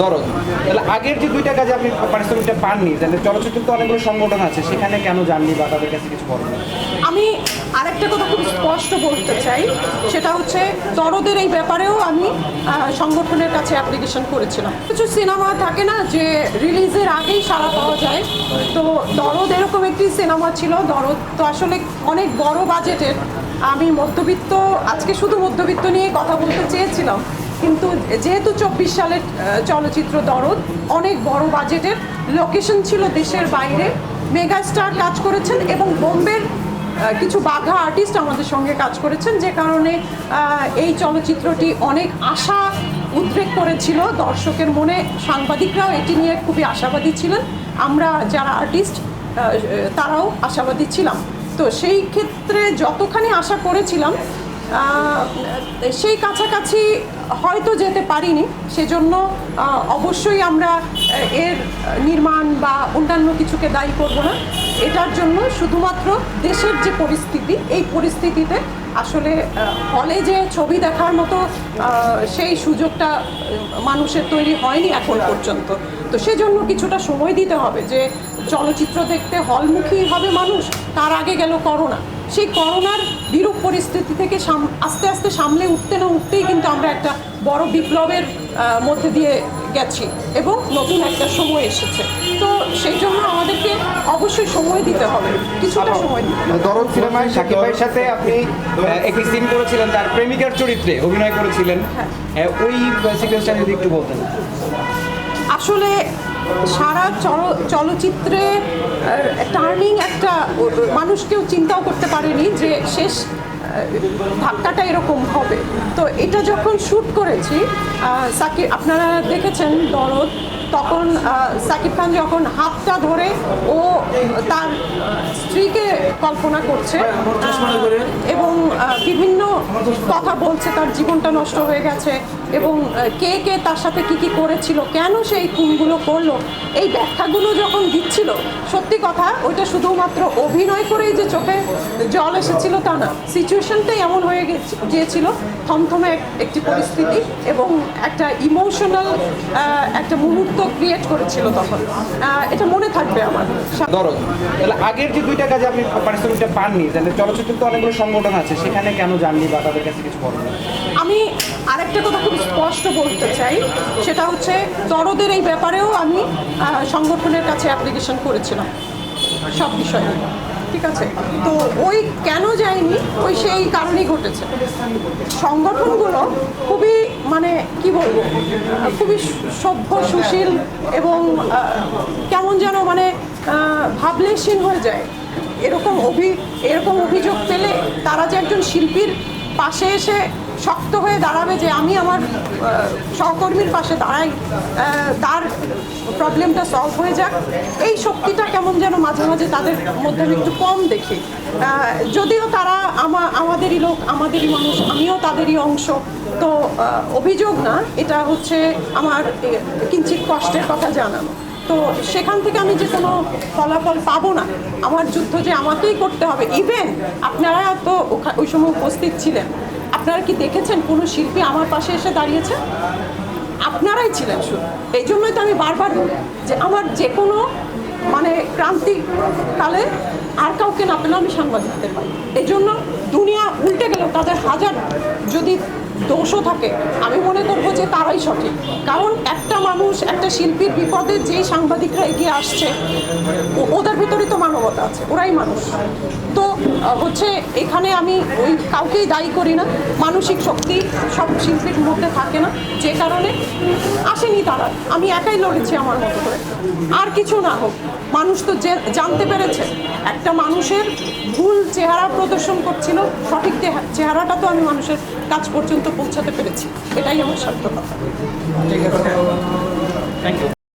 দরদ তাহলে আগের যে দুইটা কাজে আপনি পারিশ্রমিকটা পাননি, তাহলে চলচ্চিত্র তো অনেকগুলো সংগঠন আছে, সেখানে কেন যাননি বা তাদের কাছে কিছু বলেন আমি আরেকটা কথা খুব স্পষ্ট বলতে চাই, সেটা হচ্ছে দরদের এই ব্যাপারেও আমি সংগঠনের কাছে অ্যাপ্লিকেশন করেছিলাম। কিছু সিনেমা থাকে না যে রিলিজের আগেই সারা পাওয়া যায়, তো দরদ এরকম একটি সিনেমা ছিল। দরদ তো আসলে অনেক বড় বাজেটের আমি মধ্যবিত্ত, আজকে শুধু মধ্যবিত্ত নিয়ে কথা বলতে চেয়েছিলাম। কিন্তু যেহেতু চব্বিশ সালের চলচ্চিত্র দরদ, অনেক বড় বাজেটের লোকেশন ছিল দেশের বাইরে। মেগা স্টার কাজ করেছেন এবং বোম্বের কিছু বাঘা আর্টিস্ট আমাদের সঙ্গে কাজ করেছেন, যে কারণে এই চলচ্চিত্রটি অনেক আশা উদ্রেক করেছিল দর্শকের মনে। সাংবাদিকরাও এটি নিয়ে খুবই আশাবাদী ছিলেন। আমরা যারা আর্টিস্ট তারাও আশাবাদী ছিলাম। তো সেই ক্ষেত্রে যতখানি আশা করেছিলাম সেই কাছাকাছি হয়তো যেতে পারিনি। সেজন্য অবশ্যই আমরা এর নির্মাণ বা অন্যান্য কিছুকে দায়ী করব না। এটার জন্য শুধুমাত্র দেশের যে পরিস্থিতি, এই পরিস্থিতিতে আসলে হলে যে ছবি দেখার মতো সেই সুযোগটা মানুষের তৈরি হয়নি এখন পর্যন্ত। তো সেজন্য কিছুটা সময় দিতে হবে যে চলচ্চিত্র দেখতে হলমুখী হবে মানুষ তার আগে গেল করোনা। সেই করোনার বিরূপ পরিস্থিতি থেকে সাম- আস্তে আস্তে সামলে উঠতে না উঠতেই কিন্তু আমরা একটা বড় বিপ্লবের মধ্যে দিয়ে গেছি এবং নতুন একটা সময় এসেছে। তো সেই জন্য আমাদেরকে অবশ্যই সময় দিতে হবে কিছুটা সময় দরদ সিনেমায় সাকিব ভাইয়ের সাথে আপনি একটি সিন করেছিলেন তার প্রেমিকার চরিত্রে অভিনয় করেছিলেন। আহ, ওই সিকোয়েন্সটা যদি একটু বলতেন। আসলে সারা চল- চলচ্চিত্রে টার্নিং একটা মানুষকেও মানুষ কেউ চিন্তাও করতে পারেনি যে শেষ ধাক্কাটা এরকম হবে। তো এটা যখন শ্যুট করেছি সাকির আপনারা দেখেছেন দরদ তখন সাকিব খান যখন হাতটা ধরে ও তার স্ত্রীকে কল্পনা করছে এবং বিভিন্ন কথা বলছে তার জীবনটা নষ্ট হয়ে গেছে এবং কে কে তার সাথে কি কি করেছিল কেন সেই খুনগুলো করল এই ব্যাখ্যাগুলো যখন দিচ্ছিল সত্যি কথা ওইটা শুধুমাত্র অভিনয় করেই যে চোখে জল এসেছিল তা না সিচুয়েশনটাই এমন হয়ে গেছে- গিয়েছিল থমথমে একটি পরিস্থিতি এবং একটা ইমোশনাল একটা মুহূর্ত ক্রিয়েট করেছিল তখন। এটা মনে থাকবে আমার। দরদ তাহলে আগের যে দুইটা কাজে আপনি পারিশ্রমিকটা পাননি তাহলে চলচ্চিত্র তো অনেকগুলো সংগঠন আছে সেখানে কেন যাননি বা তাদের কাছে কিছু বলেন আমি আরেকটা কথা খুব স্পষ্ট বলতে চাই সেটা হচ্ছে দরদের এই ব্যাপারেও আমি সংগঠনের কাছে অ্যাপ্লিকেশন করেছিলাম সব বিষয়ে। ঠিক আছে? তো ওই কেন যায়নি ওই সেই কারণেই ঘটেছে। সংগঠনগুলো খুবই মানে কি বলব? খুবই সভ্য, সুশীল এবং কেমন যেন মানে ভাবলেশীন হয়ে যায়। এরকম অভি, এরকম অভিযোগ পেলে তারা যে একজন শিল্পীর পাশে এসে শক্ত হয়ে দাঁড়াবে যে আমি আমার সহকর্মীর পাশে দাঁড়াই তার প্রবলেমটা সলভ হয়ে যাক। এই শক্তিটা কেমন যেন মাঝে মাঝে তাদের মধ্যে একটু কম দেখি। যদিও তারা আমা, আমাদেরই লোক, আমাদেরই মানুষ, আমিও তাদেরই অংশ, তো অভিযোগ না, এটা হচ্ছে আমার কিঞ্চিত কষ্টের কথা জানানো। তো সেখান থেকে আমি যে কোনো ফলাফল পাবো না, আমার যুদ্ধ যে আমাকেই করতে হবে, ইভেন আপনারা তো ওই সময় উপস্থিত ছিলেন। আপনারা কি দেখেছেন কোনো শিল্পী আমার পাশে এসে দাঁড়িয়েছে? আপনারাই ছিলেন শুধু। এই জন্যই তো আমি বারবার বলি যে আমার যে কোনো মানে ক্রান্তিকালে আর কাউকে না পেলেও আমি সাংবাদিকদের পাই এই জন্য দুনিয়া উল্টে গেলেও তাদের হাজার যদি দোষও থাকে। আমি মনে করব যে তারাই সঠিক। কারণ একটা মানুষ একটা শিল্পীর বিপদে যেই সাংবাদিকরা এগিয়ে আসছে ওদের ভিতরেই তো মানবতা আছে, ওরাই মানুষ। তো হচ্ছে এখানে আমি ওই কাউকেই দায়ী করি না, মানসিক শক্তি সব শিল্পীর মধ্যে থাকে না, যে কারণে আসেনি তারা। আমি একাই লড়েছি আমার মতো করে। আর কিছু না হোক, মানুষ তো যে, জানতে পেরেছে, একটা মানুষের ভুল চেহারা প্রদর্শন করছিল, সঠিক চেহা- চেহারাটা তো আমি মানুষের কাছ পর্যন্ত পৌঁছাতে পেরেছি। এটাই আমার সার্থকতা ঠিক আছে। Thank you